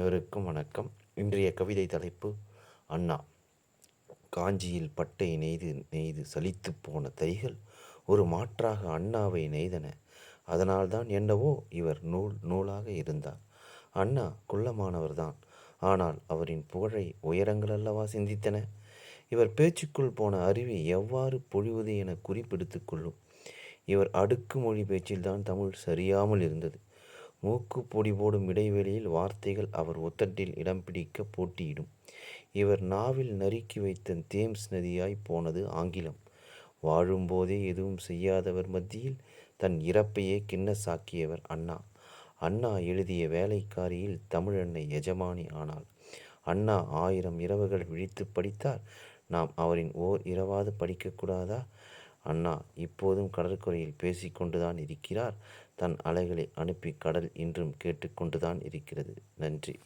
அனைவருக்கும் வணக்கம். இன்றைய கவிதை தலைப்பு அண்ணா. காஞ்சியில் பட்டை நெய்து நெய்து சலித்து போன தைகள் ஒரு மாற்றாக அண்ணாவை நெய்தன. அதனால்தான் என்னவோ இவர் நூல் நூலாக இருந்தார். அண்ணா குள்ளமானவர்தான். ஆனால் அவரின் புகழை உயரங்கள் அல்லவா சிந்தித்தன? இவர் பேச்சுக்குள் போன அருவி எவ்வாறு பொழிவது என குறிப்பெடுத்து கொள்ளும்? இவர் அடுக்கு மொழி பேச்சில்தான் தமிழ் சரியாமல் இருந்தது. மூக்கு பொடி போடும் இடைவெளியில் வார்த்தைகள் அவர் ஒத்தட்டில் இடம் பிடிக்க போட்டியிடும். இவர் நாவில் நறுக்கி வைத்த தேம்ஸ் நதியாய் போனது ஆங்கிலம். வாழும்போதே எதுவும் செய்யாதவர் மத்தியில் தன் இறப்பையே கிண்ண சாக்கியவர் அண்ணா. அண்ணா எழுதிய வேலைக்காரியில் தமிழன்னை எஜமானி ஆனாள். அண்ணா ஆயிரம் இரவுகள் விழித்து படித்தார். நாம் அவரின் ஓர் இரவாது படிக்கக்கூடாதா அண்ணா இப்போதும் கடற்கரையில் பேசிக்கொண்டுதான் இருக்கிறார். தன் அலைகளை அனுப்பி கடல் இன்றும் கேட்டுக்கொண்டுதான் இருக்கிறது. நன்றி.